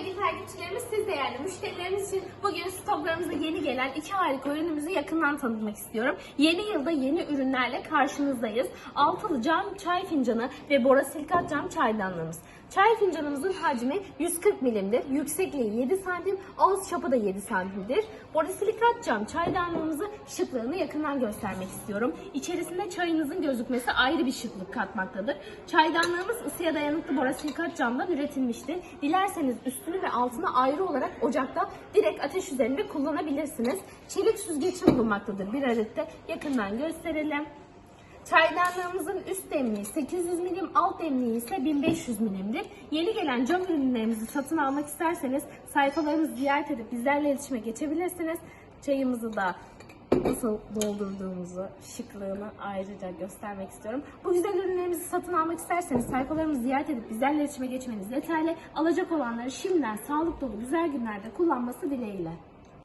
sevgili takipçilerimiz, siz değerli müşterilerimiz için bugün stoklarımıza yeni gelen iki harika ürünümüzü yakından tanıtmak istiyorum. Yeni yılda yeni ürünlerle karşınızdayız. Altılı cam çay fincanı ve borosilikat cam çaydanlığımız. Çay fincanımızın hacmi 140 milimdir. Yüksekliği 7 santim, ağız çapı da 7 santimdir. Borosilikat cam çaydanlığımızı şıklığını yakından göstermek istiyorum. İçerisinde çayınızın gözükmesi ayrı bir şıklık katmaktadır. Çaydanlığımız ısıya dayanıklı borosilikat camdan üretilmiştir. Dilerseniz üstünü ve altını ayrı olarak ocakta direkt ateş üzerinde kullanabilirsiniz. Çelik süzgeci bulunmaktadır bir adette. Yakından gösterelim. Çaydanlığımızın üst demliği 800 milim, alt demliği ise 1500 milimdir. Yeni gelen cam ürünlerimizi satın almak isterseniz sayfalarımızı ziyaret edip bizlerle iletişime geçebilirsiniz. Çayımızı da nasıl doldurduğumuzu, şıklığını ayrıca göstermek istiyorum. Bu güzel ürünlerimizi satın almak isterseniz sayfalarımızı ziyaret edip bizlerle iletişime geçmeniz yeterli. Alacak olanları şimdiden sağlık dolu güzel günlerde kullanması dileğiyle.